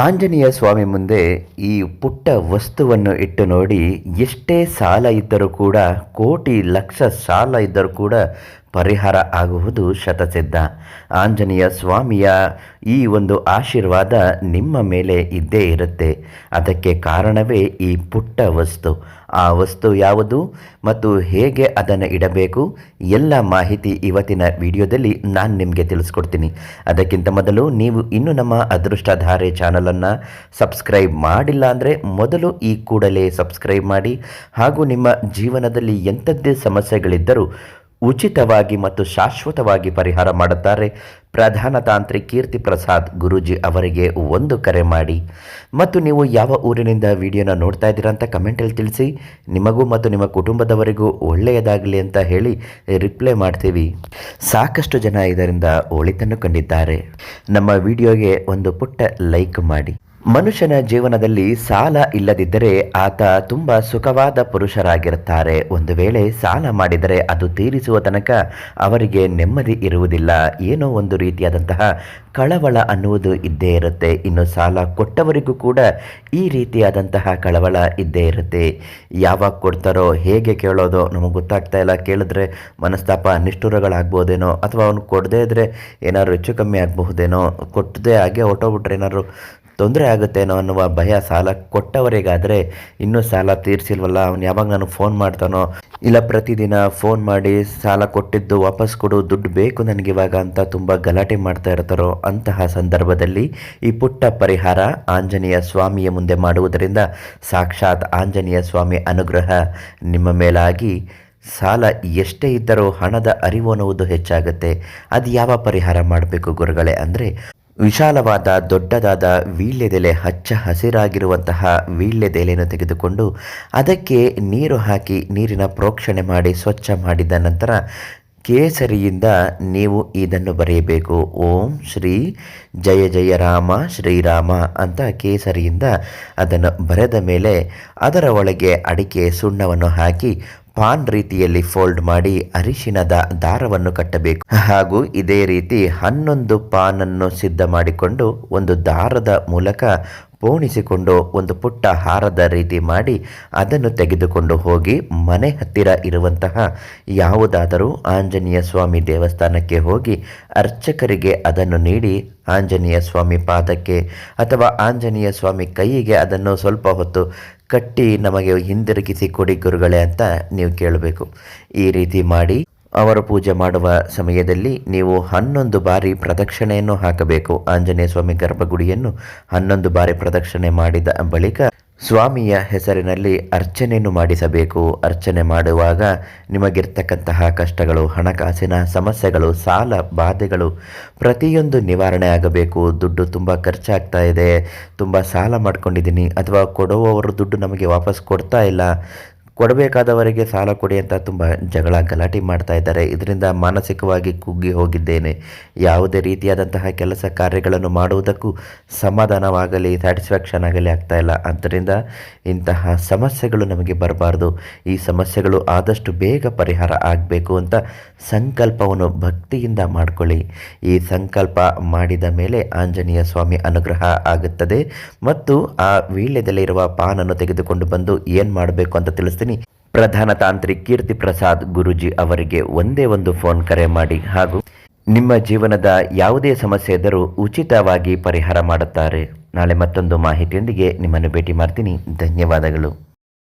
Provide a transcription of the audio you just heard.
ಆಂಜನೇಯ ಸ್ವಾಮಿ ಮುಂದೆ ಈ ಪುಟ್ಟ ವಸ್ತುವನ್ನು ಇಟ್ಟು ನೋಡಿ ಎಷ್ಟೇ ಸಾಲ ಇದ್ದರೂ ಕೂಡ, ಕೋಟಿ ಲಕ್ಷ ಸಾಲ ಇದ್ದರೂ ಕೂಡ ಪರಿಹಾರ ಆಗುವುದು ಶತಸಿದ್ಧ. ಆಂಜನೇಯ ಸ್ವಾಮಿಯ ಈ ಒಂದು ಆಶೀರ್ವಾದ ನಿಮ್ಮ ಮೇಲೆ ಇದ್ದೇ ಇರುತ್ತೆ. ಅದಕ್ಕೆ ಕಾರಣವೇ ಈ ಪುಟ್ಟ ವಸ್ತು. ಆ ವಸ್ತು ಯಾವುದು ಮತ್ತು ಹೇಗೆ ಅದನ್ನು ಇಡಬೇಕು? ಎಲ್ಲ ಮಾಹಿತಿ ಇವತ್ತಿನ ವಿಡಿಯೋದಲ್ಲಿ ನಾನು ನಿಮಗೆ ತಿಳಿಸ್ಕೊಡ್ತೀನಿ. ಅದಕ್ಕಿಂತ ಮೊದಲು ನೀವು ಇನ್ನೂ ನಮ್ಮ ಅದೃಷ್ಟಧಾರೆ ಚಾನಲನ್ನು ಸಬ್ಸ್ಕ್ರೈಬ್ ಮಾಡಿಲ್ಲ ಅಂದರೆ ಮೊದಲು ಈ ಕೂಡಲೇ ಸಬ್ಸ್ಕ್ರೈಬ್ ಮಾಡಿ ಹಾಗೂ ನಿಮ್ಮ ಜೀವನದಲ್ಲಿ ಎಂಥದ್ದೇ ಸಮಸ್ಯೆಗಳಿದ್ದರೂ ಉಚಿತವಾಗಿ ಮತ್ತು ಶಾಶ್ವತವಾಗಿ ಪರಿಹಾರ ಮಾಡುತ್ತಾರೆ. ಪ್ರಧಾನ ತಾಂತ್ರಿಕ್ ಕೀರ್ತಿ ಪ್ರಸಾದ್ ಗುರೂಜಿ ಅವರಿಗೆ ಒಂದು ಕರೆ ಮಾಡಿ. ಮತ್ತು ನೀವು ಯಾವ ಊರಿನಿಂದ ವಿಡಿಯೋನ ನೋಡ್ತಾ ಇದ್ದೀರಾ ಅಂತ ಕಮೆಂಟಲ್ಲಿ ತಿಳಿಸಿ. ನಿಮಗೂ ಮತ್ತು ನಿಮ್ಮ ಕುಟುಂಬದವರಿಗೂ ಒಳ್ಳೆಯದಾಗಲಿ ಅಂತ ಹೇಳಿ ರಿಪ್ಲೈ ಮಾಡ್ತೀವಿ. ಸಾಕಷ್ಟು ಜನ ಇದರಿಂದ ಒಳಿತನ್ನು ಕಂಡಿದ್ದಾರೆ. ನಮ್ಮ ವಿಡಿಯೋಗೆ ಒಂದು ಪುಟ್ಟ ಲೈಕ್ ಮಾಡಿ. ಮನುಷ್ಯನ ಜೀವನದಲ್ಲಿ ಸಾಲ ಇಲ್ಲದಿದ್ದರೆ ಆತ ತುಂಬ ಸುಖವಾದ ಪುರುಷರಾಗಿರುತ್ತಾರೆ. ಒಂದು ವೇಳೆ ಸಾಲ ಮಾಡಿದರೆ ಅದು ತೀರಿಸುವ ತನಕ ಅವರಿಗೆ ನೆಮ್ಮದಿ ಇರುವುದಿಲ್ಲ. ಏನೋ ಒಂದು ರೀತಿಯಾದಂತಹ ಕಳವಳ ಅನ್ನುವುದು ಇದ್ದೇ ಇರುತ್ತೆ. ಇನ್ನು ಸಾಲ ಕೊಟ್ಟವರಿಗೂ ಕೂಡ ಈ ರೀತಿಯಾದಂತಹ ಕಳವಳ ಇದ್ದೇ ಇರುತ್ತೆ. ಯಾವಾಗ ಕೊಡ್ತಾರೋ, ಹೇಗೆ ಕೇಳೋದು ನಮಗೆ ಗೊತ್ತಾಗ್ತಾ ಇಲ್ಲ. ಕೇಳಿದ್ರೆ ಮನಸ್ತಾಪ ನಿಷ್ಠುರಗಳಾಗ್ಬೋದೇನೋ ಅಥವಾ ಅವನು ಕೊಡದೇ ಇದ್ದರೆ ಏನಾದ್ರು ಹೆಚ್ಚು ಕಮ್ಮಿ ಆಗಬಹುದೇನೋ. ಕೊಟ್ಟದೇ ಹಾಗೆ ಹೊಟ್ಟೋಗ್ಬಿಟ್ರೆ ಏನಾದ್ರು ತೊಂದರೆ ಆಗುತ್ತೇನೋ ಅನ್ನುವ ಭಯ ಸಾಲ ಕೊಟ್ಟವರಿಗಾದರೆ ಇನ್ನೂ ಸಾಲ ತೀರಿಸಿಲ್ವಲ್ಲ? ಅವನು ಯಾವಾಗ ನಾನು ಫೋನ್ ಮಾಡ್ತಾನೋ? ಇಲ್ಲ, ಪ್ರತಿದಿನ ಫೋನ್ ಮಾಡಿ ಸಾಲ ಕೊಟ್ಟಿದ್ದು ವಾಪಸ್ ಕೊಡು, ದುಡ್ಡು ಬೇಕು ನನಗೆ ಇವಾಗ ಅಂತ ತುಂಬ ಗಲಾಟೆ ಮಾಡ್ತಾ ಇರ್ತಾರೋ ಅಂತಹ ಸಂದರ್ಭದಲ್ಲಿ ಈ ಪುಟ್ಟ ಪರಿಹಾರ ಆಂಜನೇಯ ಸ್ವಾಮಿಯ ಮುಂದೆ ಮಾಡುವುದರಿಂದ ಸಾಕ್ಷಾತ್ ಆಂಜನೇಯ ಸ್ವಾಮಿ ಅನುಗ್ರಹ ನಿಮ್ಮ ಮೇಲಾಗಿ ಸಾಲ ಎಷ್ಟೇ ಇದ್ದರೂ ಹಣದ ಅರಿವು ಅನ್ನುವುದು ಹೆಚ್ಚಾಗುತ್ತೆ. ಅದು ಯಾವ ಪರಿಹಾರ ಮಾಡಬೇಕು ಗುರುಗಳೇ? ಅಂದರೆ ವಿಶಾಲವಾದ, ದೊಡ್ಡದಾದ ವೀಳ್ಯದೆಲೆ ಹಚ್ಚ ಹಸಿರಾಗಿರುವಂತಹ ವೀಳ್ಯದೆಲೆಯನ್ನು ತೆಗೆದುಕೊಂಡು ಅದಕ್ಕೆ ನೀರು ಹಾಕಿ ನೀರಿನ ಪ್ರೋಕ್ಷಣೆ ಮಾಡಿ ಸ್ವಚ್ಛ ಮಾಡಿದ ನಂತರ ಕೇಸರಿಯಿಂದ ನೀವು ಇದನ್ನು ಬರೆಯಬೇಕು. ಓಂ ಶ್ರೀ ಜಯ ಜಯ ರಾಮ ಶ್ರೀರಾಮ ಅಂತ ಕೇಸರಿಯಿಂದ ಅದನ್ನು ಬರೆದ ಮೇಲೆ ಅದರ ಒಳಗೆ ಅಡಿಕೆ ಸುಣ್ಣವನ್ನು ಹಾಕಿ ಪಾನ್ ರೀತಿಯಲ್ಲಿ ಫೋಲ್ಡ್ ಮಾಡಿ ಅರಿಶಿನದ ದಾರವನ್ನು ಕಟ್ಟಬೇಕು. ಹಾಗೂ ಇದೇ ರೀತಿ ಹನ್ನೊಂದು ಪಾನನ್ನು ಸಿದ್ಧ ಮಾಡಿಕೊಂಡು ಒಂದು ದಾರದ ಮೂಲಕ ಪೋಣಿಸಿಕೊಂಡು ಒಂದು ಪುಟ್ಟ ಹಾರದ ರೀತಿ ಮಾಡಿ ಅದನ್ನು ತೆಗೆದುಕೊಂಡು ಹೋಗಿ ಮನೆ ಹತ್ತಿರ ಇರುವಂತಹ ಯಾವುದಾದರೂ ಆಂಜನೇಯ ಸ್ವಾಮಿ ದೇವಸ್ಥಾನಕ್ಕೆ ಹೋಗಿ ಅರ್ಚಕರಿಗೆ ಅದನ್ನು ನೀಡಿ ಆಂಜನೇಯ ಸ್ವಾಮಿ ಪಾದಕ್ಕೆ ಅಥವಾ ಆಂಜನೇಯ ಸ್ವಾಮಿ ಕೈಯಿಗೆ ಅದನ್ನು ಸ್ವಲ್ಪ ಹೊತ್ತು ಕಟ್ಟಿ ನಮಗೆ ಹಿಂದಿರುಗಿಸಿ ಕೊಡಿ ಗುರುಗಳೇ ಅಂತ ನೀವು ಕೇಳಬೇಕು. ಈ ರೀತಿ ಮಾಡಿ ಅವರು ಪೂಜೆ ಮಾಡುವ ಸಮಯದಲ್ಲಿ ನೀವು ಹನ್ನೊಂದು ಬಾರಿ ಪ್ರದಕ್ಷಿಣೆಯನ್ನು ಹಾಕಬೇಕು. ಆಂಜನೇಯ ಸ್ವಾಮಿ ಗರ್ಭಗುಡಿಯನ್ನು ಹನ್ನೊಂದು ಬಾರಿ ಪ್ರದಕ್ಷಿಣೆ ಮಾಡಿದ ಬಳಿಕ ಸ್ವಾಮಿಯ ಹೆಸರಿನಲ್ಲಿ ಅರ್ಚನೆಯನ್ನು ಮಾಡಿಸಬೇಕು. ಅರ್ಚನೆ ಮಾಡುವಾಗ ನಿಮಗಿರ್ತಕ್ಕಂತಹ ಕಷ್ಟಗಳು, ಹಣಕಾಸಿನ ಸಮಸ್ಯೆಗಳು, ಸಾಲ, ಬಾಧೆಗಳು ಪ್ರತಿಯೊಂದು ನಿವಾರಣೆ ಆಗಬೇಕು. ದುಡ್ಡು ತುಂಬ ಖರ್ಚಾಗ್ತಾ ಇದೆ. ತುಂಬ ಸಾಲ ಮಾಡ್ಕೊಂಡಿದ್ದೀನಿ. ಅಥವಾ ಕೊಡುವವರು ದುಡ್ಡು ನಮಗೆ ವಾಪಸ್ ಕೊಡ್ತಾ ಇಲ್ಲ. ಕೊಡಬೇಕಾದವರಿಗೆ ಸಾಲ ಕೊಡಿ ಅಂತ ತುಂಬ ಜಗಳ ಗಲಾಟೆ ಮಾಡ್ತಾ ಇದ್ದಾರೆ. ಇದರಿಂದ ಮಾನಸಿಕವಾಗಿ ಕುಗ್ಗಿ ಹೋಗಿದ್ದೇನೆ. ಯಾವುದೇ ರೀತಿಯಾದಂತಹ ಕೆಲಸ ಕಾರ್ಯಗಳನ್ನು ಮಾಡುವುದಕ್ಕೂ ಸಮಾಧಾನವಾಗಲಿ, ಸ್ಯಾಟಿಸ್ಫ್ಯಾಕ್ಷನ್ ಆಗಲಿ ಆಗ್ತಾ ಇಲ್ಲ. ಆದ್ದರಿಂದ ಇಂತಹ ಸಮಸ್ಯೆಗಳು ನಮಗೆ ಬರಬಾರ್ದು. ಈ ಸಮಸ್ಯೆಗಳು ಆದಷ್ಟು ಬೇಗ ಪರಿಹಾರ ಆಗಬೇಕು ಅಂತ ಸಂಕಲ್ಪವನ್ನು ಭಕ್ತಿಯಿಂದ ಮಾಡಿಕೊಳ್ಳಿ. ಈ ಸಂಕಲ್ಪ ಮಾಡಿದ ಮೇಲೆ ಆಂಜನೇಯ ಸ್ವಾಮಿ ಅನುಗ್ರಹ ಆಗುತ್ತದೆ. ಮತ್ತು ಆ ವೀಳ್ಯದಲ್ಲಿರುವ ಪಾನನ್ನು ತೆಗೆದುಕೊಂಡು ಬಂದು ಏನು ಮಾಡಬೇಕು ಅಂತ ತಿಳಿಸ್ತೀನಿ. ಪ್ರಧಾನ ತಾಂತ್ರಿಕ್ ಕೀರ್ತಿ ಪ್ರಸಾದ್ ಗುರುಜಿ ಅವರಿಗೆ ಒಂದೇ ಒಂದು ಫೋನ್ ಕರೆ ಮಾಡಿ ಹಾಗೂ ನಿಮ್ಮ ಜೀವನದ ಯಾವುದೇ ಸಮಸ್ಯೆ ಇದ್ದರೂ ಉಚಿತವಾಗಿ ಪರಿಹಾರ ಮಾಡುತ್ತಾರೆ. ನಾಳೆ ಮತ್ತೊಂದು ಮಾಹಿತಿಯೊಂದಿಗೆ ನಿಮ್ಮನ್ನು ಭೇಟಿ ಮಾಡ್ತೀನಿ. ಧನ್ಯವಾದಗಳು.